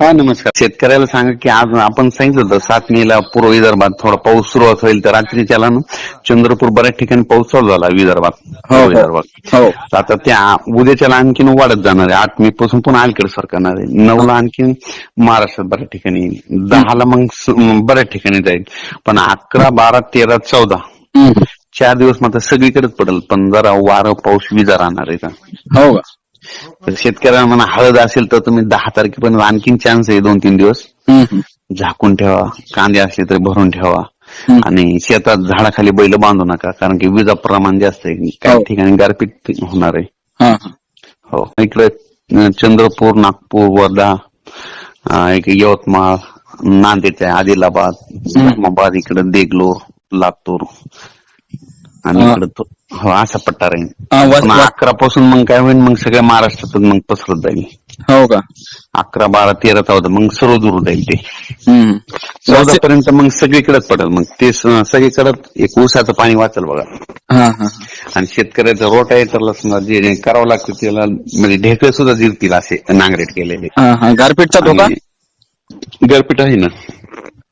हा नमस्कार. शेतकऱ्याला सांगा की आज आपण सांगितलं होतं सात मेला पूर्व विदर्भात थोडा पाऊस सुरुवात होईल तर रात्रीच्याला ना चंद्रपूर बऱ्याच ठिकाणी पाऊस चालू झाला विदर्भात पूर्व हो. विदर्भात. हो. तर आता त्या उद्याच्याला आणखीन वाढत जाणार आहे. आठ मे पासून पुन्हा अलीकडे सरकारणार आहे. नऊला आणखीन महाराष्ट्रात बऱ्याच ठिकाणी येईल. दहाला मग बऱ्याच ठिकाणी जाईल. पण अकरा बारा तेरा चौदा. चार दिवस मात्र सगळीकडेच पडेल. पण जरा वारं पाऊस विजा राहणार आहे का? हो का? तर शेतकऱ्यांना म्हणा हळद असेल तर तुम्ही दहा तारखेपर्यंत आणखीन चान्स आहे दोन तीन दिवस. झाकून ठेवा कांदे असले तरी भरून ठेवा. आणि शेतात झाडाखाली बैल बांधू नका कारण की विजा प्रमाण जास्त आहे काही हो. ठिकाणी गारपीट होणार आहे हा, इकडे चंद्रपूर नागपूर वर्धा एक यवतमाळ नांदेड आहे आदिलाबाद धर्माबाद इकडे देगलूर लातूर आणि. इकडे हो असा पट्टा राहील अकरा पासून मग काय होईल मग सगळ्या महाराष्ट्रातून मग पसरत जाईल. हो का? अकरा बारा तेरा चौदा मग सर्व दूर जाईल ते. चौदा पर्यंत मग सगळीकडेच पडेल. मग ते सगळीकडे एक ऊसाचं पाणी वाचेल बघा. आणि शेतकऱ्याचा रोट आहे तर समजा जे करावं लागतं त्याला म्हणजे ढेकळे सुद्धा जिरतील असे नांगरेट केलेले. गारपीटचा धोका? गारपीट आहे ना.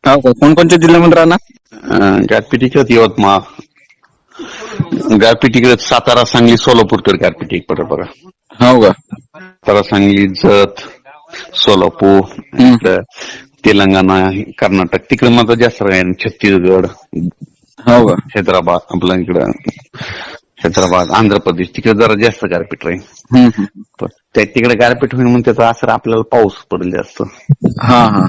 हो कोणकोणत्या जिल्ह्यामध्ये राहणार? अं, गारपीट इकडे यवतमाळ. गारपीट इकडे सातारा सांगली सोलापूरकडे गारपीट एक पडेल बघा. हो का? सातारा सांगली जत सोलापूर इकडं तेलंगणा कर्नाटक. तिकडे मात्र जास्त राहील छत्तीसगड हो का? हैदराबाद आपल्या इकडं हैदराबाद आंध्र प्रदेश. तिकडे जरा जास्त गारपीट राहील. पण त्या तिकडे गारपीट होईल म्हणून त्याचा असर आपल्याला पाऊस पडेल जास्त हा हा.